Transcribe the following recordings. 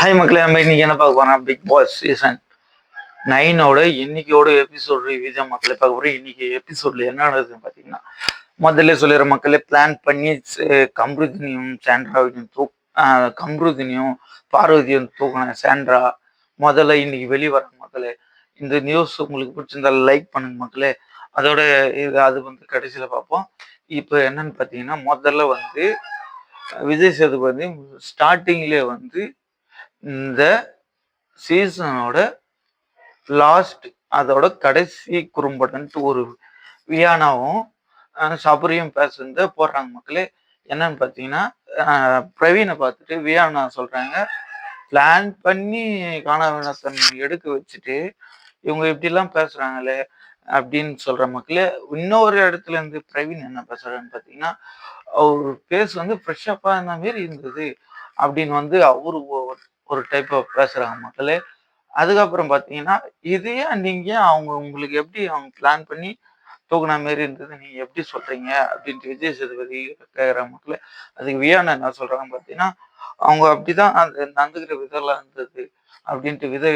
Hi மக்களே நம்ம இன்னைக்கு என்ன பார்க்க போறோம் பிக் பாஸ் சீசன் நைனோட இன்னைக்கோட எபிசோட் ரிவ்யூ தான் மக்களை பார்க்க போறோம். இன்னைக்கு எபிசோட்ல என்ன நடக்குதுன்னு பார்த்தீங்கன்னா முதல்ல சொல்லிடுற மக்களே பிளான் பண்ணி கம்ருதினியும் சாண்ட்ராவையும் தூ கம்ருதினியும் பார்வதியும் தூக்கின சாண்ட்ரா முதல்ல இன்னைக்கு வெளியே வர மக்களே. இந்த நியூஸ் உங்களுக்கு பிடிச்சிருந்தா லைக் பண்ணுங்க மக்களே. அதோட இது அது வந்து கடைசியில் பார்ப்போம். இப்போ என்னன்னு பார்த்தீங்கன்னா முதல்ல வந்து விஜய் சேதுபதி ஸ்டார்டிங்லேயே வந்து இந்த சீசனோட லாஸ்ட் அதோட கடைசி குறும்படன்ட்டு ஒரு வியானாவும் சபரியும் பேசுறத போடுறாங்க மக்களே. என்னன்னு பார்த்தீங்கன்னா பிரவீனை பார்த்துட்டு வியானா சொல்றாங்க பிளான் பண்ணி காணாவினத்தன் எடுக்க வச்சுட்டு இவங்க இப்படிலாம் பேசுறாங்களே அப்படின்னு சொல்ற மக்களே. இன்னொரு இடத்துல இருந்து பிரவீன் என்ன பேசுறாருன்னு பார்த்தீங்கன்னா அவர் பேஸ் வந்து ஃப்ரெஷ்ஷப்பாக இருந்த மாரி இருந்தது அப்படின்னு வந்து அவரு ஒரு டைப் ஆஃப் பேசுறாங்க மக்களே. அதுக்கப்புறம் பார்த்தீங்கன்னா இதையே நீங்க அவங்க உங்களுக்கு எப்படி அவங்க பிளான் பண்ணி தூக்குன மாரி இருந்தது நீங்க எப்படி சொல்றீங்க? அப்படின்ட்டு விஜய் சேதுபதி கேட்குற மக்களே. அதுக்கு வியானா என்ன சொல்றாங்க பார்த்தீங்கன்னா அவங்க அப்படிதான் அந்த நடந்துக்கிற விதம்லாம் இருந்தது அப்படின்ட்டு விதை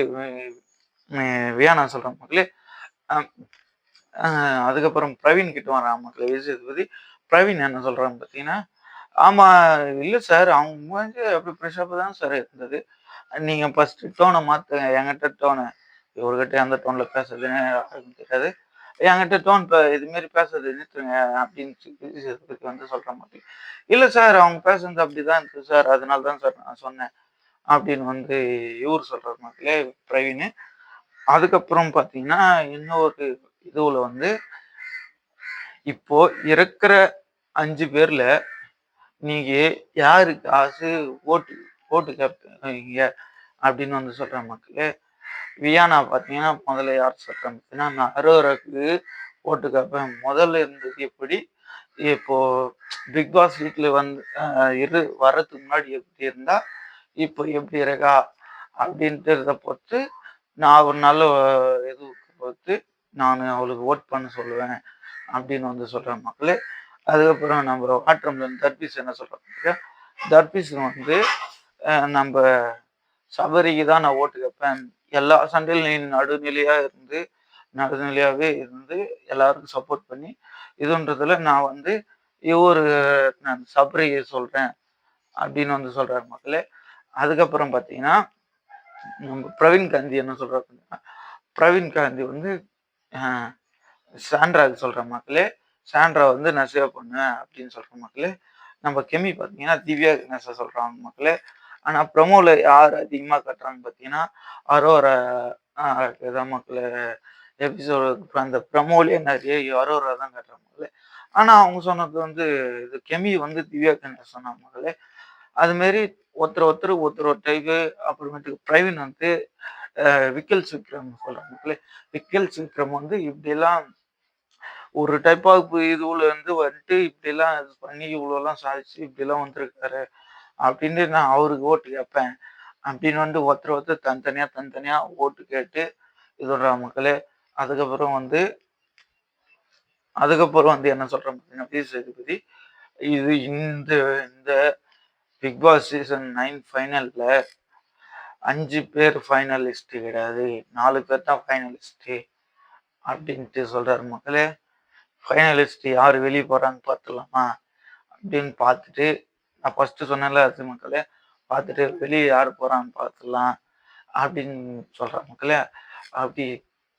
வியானா சொல்றாங்க மக்களே. அதுக்கப்புறம் பிரவீன் கிட்ட வராங்க மக்களே விஜய் சேதுபதி. பிரவீன் என்ன சொல்றாங்க பார்த்தீங்கன்னா ஆமா இல்ல சார் அவங்க வந்து அப்படி ஃப்ரெஷ்ஷாக தான் சார் இருந்தது. நீங்கள் ஃபஸ்ட்டு டோனை மாற்று என்கிட்ட டோனை இவர்கிட்ட எந்த டோனில் பேசுறதுன்னு யாருக்கும் தெரியாது. என்கிட்ட டோன் இப்போ இதுமாரி பேசுறது நிறுத்துங்க அப்படின்னு சொல்லி வந்து சொல்கிற மாதிரி. இல்லை சார் அவங்க பேசுறது அப்படி தான் இருக்குது சார் அதனால தான் சார் நான் சொன்னேன் அப்படின்னு வந்து இவர் சொல்கிற மக்களே பிரவீன். அதுக்கப்புறம் பார்த்தீங்கன்னா இன்னொரு இதுவில் வந்து இப்போ இருக்கிற அஞ்சு பேரில் நீங்கள் யாருக்கு காசு ஓட்டு ஓட்டு கேட்பீங்க அப்படின்னு வந்து சொல்கிற மக்களே வியானா பார்த்தீங்கன்னா முதல்ல யார் சொல்கிறேன் பார்த்தீங்கன்னா நான் அரோராக்கு ஓட்டு கேட்பேன். முதல்ல இருந்தது எப்படி இப்போ பிக் பாஸ் வீட்டில் வந்து இரு வர்றதுக்கு முன்னாடி எப்படி இருந்தா இப்போ எப்படி இருக்கா அப்படின்றத பொறுத்து நான் ஒரு நல்ல இது பொறுத்து நான் அவளுக்கு ஓட் பண்ண சொல்லுவேன் அப்படின்னு வந்து சொல்கிற மக்களே. அதுக்கப்புறம் நம்ம ஆற்றம்ல தர்பீஸ் என்ன சொல்கிறோம் தர்பீஸ் வந்து நம்ம சபரிக்கு தான் நான் ஓட்டு கேட்பேன் எல்லா சண்டையிலும் நீ நடுநிலையா இருந்து நடுநிலையாவே இருந்து எல்லாருக்கும் சப்போர்ட் பண்ணி இதுன்றதுல நான் வந்து இவரு நான் சபரியை சொல்றேன் அப்படின்னு வந்து சொல்றாரு மக்களே. அதுக்கப்புறம் பார்த்தீங்கன்னா நம்ம பிரவீன் காந்தி என்ன சொல்றாரு பிரவீன் காந்தி வந்து சாண்ட்ராவுக்கு சாண்ட்ராக்கு சொல்ற மக்களே சாண்ட்ரா வந்து நெசவா பண்ணுவேன் அப்படின்னு சொல்ற மக்களே. நம்ம கெமி பார்த்தீங்கன்னா திவ்யா நெச சொல்றாங்க மக்களே. ஆனா ப்ரமோல யார் அதிகமா கட்டுறாங்க பாத்தீங்கன்னா அரோர மக்கள் எபிசோடு அந்த ப்ரமோலயே நிறைய அரோரா தான் கட்டுறாங்க மக்களே ஆனா அவங்க சொன்னது வந்து இது கெமி வந்து திவ்யா கணேஷ் சொன்னாங்க மக்களே அது மாரி ஒருத்தர் ஒருத்தர் ஒருத்தர் ஒரு டைப்பு அப்புறமேட்டுக்கு பிரவீன் வந்து அஹ், விக்கல்ஸ் விக்ரம் சொல்றாங்க விக்கல்ஸ் விக்ரம் வந்து இப்படிலாம் ஒரு டைப் ஆஃப் இதுல இருந்து வந்துட்டு இப்படிலாம் இது பண்ணி இவ்வளோலாம் சாதிச்சு இப்படிலாம் வந்திருக்காரு. அப்படின்ட்டு நான் அவருக்கு ஓட்டு கேட்பேன். அப்படின்னு வந்து ஒருத்தர் ஒருத்தர் தனித்தனியாக தனித்தனியாக ஓட்டு கேட்டு இதுன்ற மக்களே அதுக்கப்புறம் வந்து அதுக்கப்புறம் வந்து என்ன சொல்கிறேன் பார்த்தீங்கன்னா விஜய் சேதுபதி இது இந்த இந்த பிக் பாஸ் சீசன் நைன் ஃபைனலில் அஞ்சு பேர் ஃபைனலிஸ்ட்டு கிடையாது நாலு பேர் தான் ஃபைனலிஸ்ட்டு அப்படின்ட்டு சொல்கிறார் மக்களே. ஃபைனலிஸ்ட் யார் வெளியே போகிறாங்க பார்த்துக்கலாமா அப்படின்னு பார்த்துட்டு நான் ஃபஸ்ட்டு சொன்னேன்ல அது மக்களே பார்த்துட்டு வெளியே யார் போகிறான்னு பார்த்துடலாம் அப்படின்னு சொல்கிறாங்க மக்களே. அப்படி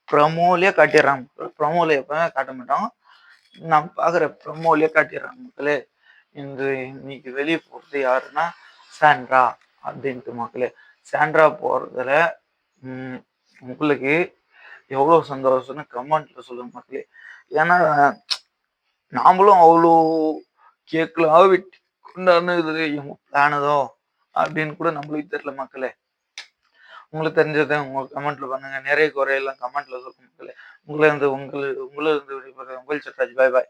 ப்ரமோலே காட்டிடுறாங்க ப்ரமோல எப்போவுமே காட்ட மாட்டோம். நான் பார்க்குற ப்ரமோலே காட்டிடுறாங்க மக்களே. இன்று இன்னைக்கு வெளியே போகிறது யாருன்னா சாண்ட்ரா அப்படின்ட்டு மக்களே. சாண்ட்ரா போகிறதுல உங்களுக்கு எவ்வளோ சந்தோஷம்னு கமெண்ட்ல சொல்லுங்க மக்களே. ஏன்னா நாமளும் அவ்வளோ கேட்கலாம் வெட்டி கொண்டாடுனது இவங்க பிளானதோ அப்படின்னு கூட நம்மளுக்கு தெரியல மக்களே. உங்களுக்கு தெரிஞ்சதை உங்க கமெண்ட்ல பண்ணுங்க. நிறைய குறையெல்லாம் கமெண்ட்ல சொல்லுங்க மக்களே. உங்களை இருந்து உங்களை உங்களை இருந்து உங்கள் சட்ராஜ் பாய் பாய்